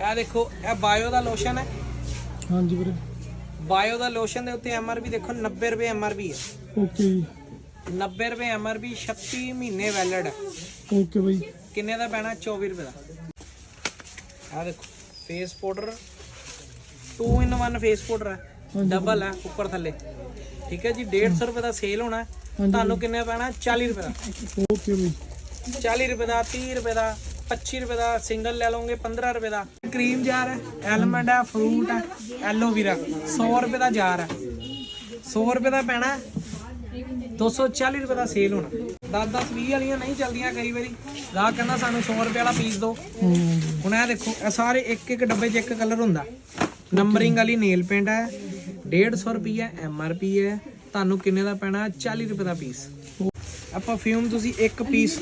ਇਹ ਦੇਖੋ ਇਹ ਬਾਇਓ ਦਾ ਲੋਸ਼ਨ ਹੈ। ਹਾਂਜੀ ਵੀਰੇ। ਬਾਇਓ ਦਾ ਲੋਸ਼ਨ ਦੇ ਉੱਤੇ ਐਮਆਰਪੀ ਦੇਖੋ 90 ਰੁਪਏ ਐਮਆਰਪੀ ਹੈ। ਓਕੇ ਜੀ। 90 ਰੁਪਏ ਐਮਆਰਪੀ 36 ਮਹੀਨੇ ਵੈਲਿਡ ਹੈ। ਓਕੇ ਬਈ। ਕਿੰਨੇ ਦਾ ਪੈਣਾ? 24 ਰੁਪਏ ਦਾ। ਆ ਦੇਖੋ face powder 2 in 1 face powder ਹੈ। ਡਬਲ ਹੈ ਉੱਪਰ ਥੱਲੇ। ਠੀਕ ਹੈ ਜੀ 150 ਰੁਪਏ ਦਾ ਸੇਲ ਹੋਣਾ ਹੈ। ਤੁਹਾਨੂੰ ਕਿੰਨੇ ਪੈਣਾ? 40 ਰੁਪਏ ਦਾ। ਓਕੇ ਬਈ। 40 ਰੁਪਏ ਦਾ 30 ਰੁਪਏ ਦਾ। 25 ਰੁਪਏ ਦਾ ਸਿੰਗਲ ਲੈ ਲਓਗੇ 15 ਰੁਪਏ ਦਾ। ਕਰੀਮ ਜਾਰ ਹੈ, ਐਲਮੰਡ ਹੈ, ਫਰੂਟ ਹੈ ਐਲੋਵੀਰਾ 100 ਰੁਪਏ ਦਾ ਜਾਰ ਹੈ। 100 ਰੁਪਏ ਦਾ ਪੈਣਾ 240 ਰੁਪਏ ਦਾ ਸੇਲ ਹੋਣਾ। 10 10 20 ਵਾਲੀਆਂ ਨਹੀਂ ਚੱਲਦੀਆਂ ਕਈ ਵਾਰੀ। ਗਾਹਕ ਕਹਿੰਦਾ ਸਾਨੂੰ 100 ਰੁਪਏ ਵਾਲਾ ਪੀਸ ਦਿਓ। ਹੁਣ ਇਹ ਦੇਖੋ, ਇਹ ਸਾਰੇ ਇੱਕ ਇੱਕ ਡੱਬੇ 'ਚ ਇੱਕ ਕਲਰ ਹੁੰਦਾ। ਨੰਬਰਿੰਗ ਵਾਲੀ ਨੇਲ ਪੇਂਟ ਹੈ 150 ਰੁਪਏ ਐਮ ਆਰ ਪੀ ਹੈ। ਤੁਹਾਨੂੰ ਕਿੰਨੇ ਦਾ ਪੈਣਾ 40 ਰੁਪਏ ਦਾ ਪੀਸ ਆ ਪਰਫਿਊਮ ਤੁਸੀਂ ਇੱਕ ਪੀਸ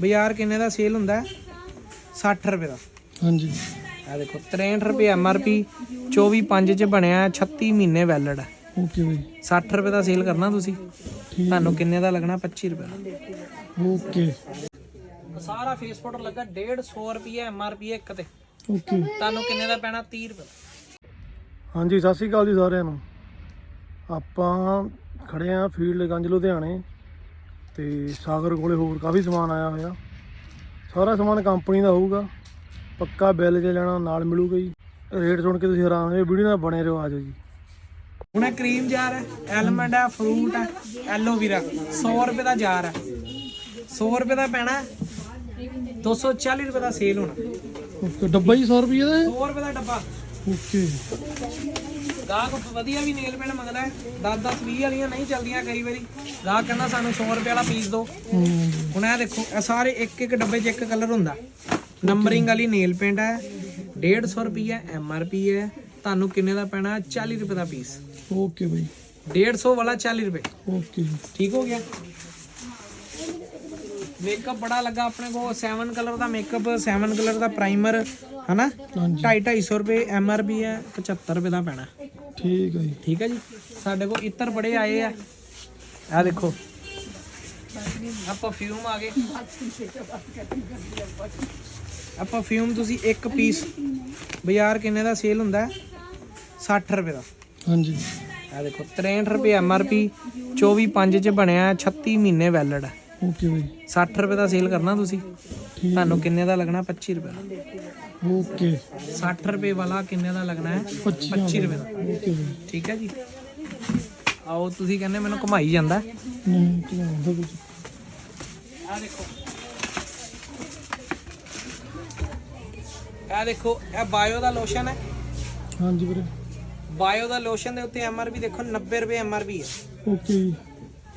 ਬਾਜ਼ਾਰ ਕਿੰਨੇ ਦਾ ਸੇਲ ਹੁੰਦਾ? ਹੈ? 60 ਰੁਪਏ ਦਾ। ਹਾਂਜੀ। ਆ ਦੇਖੋ 63 ਰੁਪਏ ਐਮ ਆਰ ਪੀ 24 5 ਚ ਬਣਿਆ ਹੈ, 36 ਮਹੀਨੇ ਵੈਲਿਡ ਹੈ ਓਕੇ ਬਈ। 60 ਰੁਪਏ ਦਾ ਸੇਲ ਕਰਨਾ ਤੁਸੀਂ? ਤੁਹਾਨੂੰ ਕਿੰਨੇ ਦਾ ਲੱਗਣਾ? 25 ਰੁਪਏ ਓਕੇ। ਸਾਰਾ ਫੇਸ ਪਾਊਡਰ ਲੱਗਾ 150 ਰੁਪਏ ਐਮ ਆਰ ਪੀ ਇੱਕ ਤੇ। ਓਕੇ। ਤੁਹਾਨੂੰ ਕਿੰਨੇ ਦਾ ਪੈਣਾ? 30 ਰੁਪਏ ਹਾਂਜੀ ਸਤਿ ਸ਼੍ਰੀ ਅਕਾਲ ਜੀ ਸਾਰਿਆਂ ਨੂੰ। ਆਪਾਂ ਖੜੇ ਆ ਫੀਲਡ ਗੰਜ ਲੁਧਿਆਣੇ। ਤੇ ਸਾਗਰ ਕੋਲੇ ਹੋਰ ਕਾਫੀ ਸਮਾਨ ਆਇਆ ਹੋਇਆ। ਸਾਰਾ ਸਮਾਨ ਕੰਪਨੀ ਦਾ ਹੋਊਗਾ। ਪੱਕਾ ਬਿੱਲ ਜੇ ਲੈਣਾ ਨਾਲ ਮਿਲੂਗਾ ਜੀ। ਰੇਟ ਸੁਣ ਕੇ ਤੁਸੀਂ ਹੈਰਾਨ ਹੋਏ ਵੀਡੀਓ ਨਾਲ ਬਣੇ ਰਹੋ ਆਜੋ ਜੀ। ਹੁਣ ਇਹ ਕਰੀਮ ਜਾਰ ਹੈ ਐਲਮੰਡ ਹੈ ਫਰੂਟ ਹੈ ਐਲੋਵੀਰਾ 100 ਰੁਪਏ ਦਾ ਜਾਰ ਹੈ। 100 ਰੁਪਏ ਦਾ ਪੈਣਾ ਹੈ, 240 ਰੁਪਏ ਦਾ ਸੇਲ ਹੋਣਾ। ਡੱਬਾ ਹੀ 100 ਰੁਪਏ ਦਾ 100 ਰੁਪਏ ਦਾ ਡੱਬਾ। ਓਕੇ। ਗਾਹਕ ਵਧੀਆ ਵੀ ਨੇਲ ਪੈਂਟ ਮੰਗਦਾ ਹੈ। 10 10 20 ਵਾਲੀਆਂ ਨਹੀਂ ਚੱਲਦੀਆਂ ਕਈ ਵਾਰੀ। ਗਾਹਕ ਕਹਿੰਦਾ ਸਾਨੂੰ 100 ਰੁਪਏ ਵਾਲਾ ਪੀਸ ਦਿਓ। ਹੁਣ ਇਹ ਦੇਖੋ ਇਹ ਸਾਰੇ ਇੱਕ ਇੱਕ ਡੱਬੇ 'ਚ ਇੱਕ ਕਲਰ ਹੁੰਦਾ। ਨੰਬਰਿੰਗ ਵਾਲੀ ਨੇਲ ਪੇਂਟ ਹੈ। 150 ਰੁਪਏ ਐਮ ਆਰ ਪੀ ਹੈ। ਤੁਹਾਨੂੰ ਕਿੰਨੇ ਦਾ ਪੈਣਾ? 40 ਰੁਪਏ ਦਾ ਪੀਸ ਓਕੇ ਬਈ। 150 ਵਾਲਾ 40 ਰੁਪਏ। ਓਕੇ। ਠੀਕ ਹੋ ਗਿਆ? ਮੇਕਅਪ ਬੜਾ ਲੱਗਾ ਆਪਣੇ ਕੋਲ 7 ਕਲਰ ਦਾ ਮੇਕਅਪ 7 ਕਲਰ ਦਾ ਪ੍ਰਾਈਮਰ ਹਨਾ? ਹਾਂਜੀ। 250 250 ਰੁਪਏ ਐਮ ਆਰ ਪੀ ਹੈ 75 ਰੁਪਏ ਦਾ ਪੈਣਾ। ਠੀਕ ਹੈ ਜੀ। ਠੀਕ ਹੈ ਜੀ? ਸਾਡੇ ਕੋਲ ਇਤਰ ਬੜੇ ਆਏ ਆ। ਆ ਦੇਖੋ। ਆ ਪਰਫਿਊਮ ਆ ਗਏ। ਆ ਪਰਫਿਊਮ ਤੁਸੀਂ ਇੱਕ ਪੀਸ ਬਾਜ਼ਾਰ ਕਿੰਨੇ ਦਾ ਸੇਲ ਹੁੰਦਾ? ਹੈ? 60 ਰੁਪਏ ਦਾ। ਹਾਂਜੀ। ਆ ਦੇਖੋ 63 ਰੁਪਏ ਐਮ ਆਰ ਪੀ 24 5 ਚ ਬਣਿਆ ਹੈ, 36 ਮਹੀਨੇ ਵੈਲਿਡ ਹੈ ਓਕੇ ਬਈ। 60 ਰੁਪਏ ਦਾ ਸੇਲ ਕਰਨਾ ਤੁਸੀਂ? ਤੁਹਾਨੂੰ ਕਿੰਨੇ ਦਾ ਲੱਗਣਾ? 25 ਰੁਪਏ ਦਾ। ਓਕੇ 60 ਰੁਪਏ ਵਾਲਾ ਕਿੰਨੇ ਦਾ ਲੱਗਣਾ ਹੈ? 25 25 ਰੁਪਏ ਦਾ। ਓਕੇ ਬਈ। ਠੀਕ ਹੈ ਜੀ। ਆਓ ਤੁਸੀਂ ਕਹਿੰਦੇ ਮੈਨੂੰ ਘੁਮਾਈ ਜਾਂਦਾ ਨਹੀਂ ਕਿਹਦਾ ਕੁਝ ਆ ਦੇਖੋ। ਇਹ ਦੇਖੋ ਇਹ ਬਾਇਓ ਦਾ ਲੋਸ਼ਨ ਹੈ। ਹਾਂਜੀ ਵੀਰੇ। ਬਾਇਓ ਦਾ ਲੋਸ਼ਨ ਦੇ ਉੱਤੇ ਐਮਆਰਪੀ ਦੇਖੋ 90 ਰੁਪਏ ਐਮਆਰਪੀ ਹੈ। ਓਕੇ ਜੀ।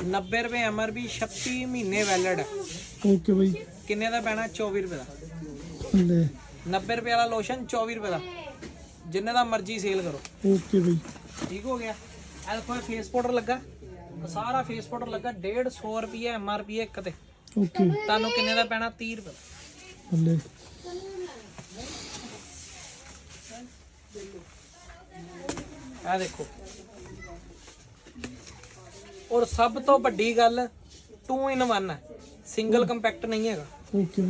90 ਰੁਪਏ ਐਮਆਰਪੀ 36 ਮਹੀਨੇ ਵੈਲਿਡ ਹੈ ਓਕੇ ਬਈ। ਕਿੰਨੇ ਦਾ ਪੈਣਾ? 24 ਰੁਪਏ ਦਾ। ਲੈ। 90 ਰੁਪਏ ਵਾਲਾ ਲੋਸ਼ਨ 24 ਰੁਪਏ ਦਾ। ਜਿੰਨੇ ਦਾ ਮਰਜ਼ੀ ਸੇਲ ਕਰੋ। ਓਕੇ ਬਈ। ਠੀਕ ਹੋ ਗਿਆ। ਦੇਖੋ ਫੇਸ ਪਾਊਡਰ ਲੱਗਾ। ਸਾਰਾ ਫੇਸ ਪਾਊਡਰ ਲੱਗਾ 150 ਰੁਪਏ ਐਮਆਰਪੀ ਇੱਕ ਤੇ। ਓਕੇ। ਤੁਹਾਨੂੰ ਕਿੰਨੇ ਦਾ ਪੈਣਾ? 30 ਰੁਪਏ ਦਾ। ਲੈ ਇਹ ਦੇਖੋ। ਔਰ ਸਭ ਤੋਂ ਵੱਡੀ ਗੱਲ 2 ਇਨ 1 ਹੈ। ਸਿੰਗਲ ਕੰਪੈਕਟ ਨਹੀਂ ਹੈਗਾ। ਓਕੇ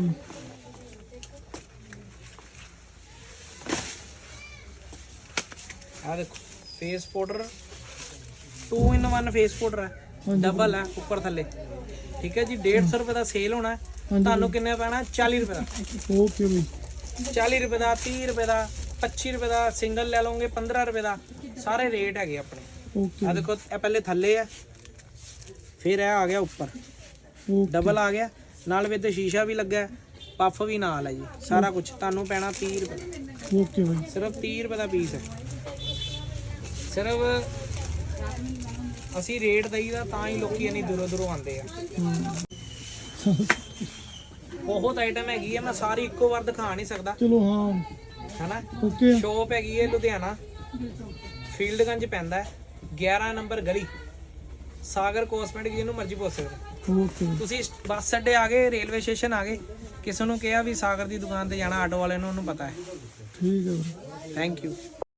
ਇਹ ਦੇਖੋ face powder 2 in 1 face powder ਹੈ। ਡਬਲ ਹੈ ਉੱਪਰ ਥੱਲੇ। ਠੀਕ ਹੈ ਜੀ 150 ਰੁਪਏ ਦਾ ਸੇਲ ਹੋਣਾ ਹੈ। ਤੁਹਾਨੂੰ ਕਿੰਨੇ ਪੈਣਾ? 40 ਰੁਪਏ ਦਾ। ਓਕੇ ਬਈ 40 ਰੁਪਏ ਦਾ 30 ਰੁਪਏ ਦਾ 25 ਰੁਪਏ ਦਾ ਸਿੰਗਲ ਲੈ ਲਓਗੇ 15 ਰੁਪਏ ਦਾ। ਸਾਰੇ ਰੇਟ ਹੈਗੇ ਆਪਣੇ। ਆ ਦੇਖੋ ਇਹ ਪਹਿਲੇ ਥੱਲੇ ਆ ਫਿਰ ਇਹ ਆ ਗਿਆ ਉੱਪਰ। ਡਬਲ ਆ ਗਿਆ। ਨਾਲ ਵਿੱਚ ਸ਼ੀਸ਼ਾ ਵੀ ਲੱਗਾ ਪਫ ਵੀ ਨਾਲ ਹੈ ਜੀ। ਸਾਰਾ ਕੁਝ ਤੁਹਾਨੂੰ ਪੈਣਾ 30 ਰੁਪਏ। ਓਕੇ ਬਈ। ਸਿਰਫ 30 ਰੁਪਏ ਦਾ ਪੀਸ ਹੈ। ਸਿਰਫ ਅਸੀਂ ਰੇਟ ਦਈਦਾ ਤਾਂ ਹੀ ਲੋਕੀ ਇੰਨੀ ਦੂਰੋਂ ਦੂਰੋਂ ਆਉਂਦੇ ਆ। ਬਹੁਤ ਆਈਟਮ ਹੈਗੀ ਹੈ ਮੈਂ ਸਾਰੀ ਇੱਕੋ ਵਾਰ ਦਿਖਾ ਨਹੀਂ ਸਕਦਾ। ਚਲੋ ਹਾਂ। ਹੈਨਾ? ਓਕੇ। ਸ਼ੋਪ ਹੈਗੀ ਹੈ ਲੁਧਿਆਣਾ। ਫੀਲਡਗੰਜ ਪੈਂਦਾ ਹੈ। 11 ਨੰਬਰ ਗਲੀ। ਸਾਗਰ ਕੋਸਮੈਟਿਕ ਜਿਹਨੂੰ ਮਰਜ਼ੀ ਪੁੱਛ ਸਕਦੇ ਹੋ। ਓਕੇ। ਤੁਸੀਂ ਬੱਸ ਅੱਡੇ ਆ ਗਏ ਰੇਲਵੇ ਸਟੇਸ਼ਨ ਆ ਗਏ। ਕਿਸੇ ਨੂੰ ਕਿਹਾ ਵੀ ਸਾਗਰ ਦੀ ਦੁਕਾਨ ਤੇ ਜਾਣਾ ਆਟੋ ਵਾਲੇ ਨੂੰ ਉਹਨੂੰ ਪਤਾ ਹੈ। ਠੀਕ ਹੈ ਵੀਰੇ। Thank you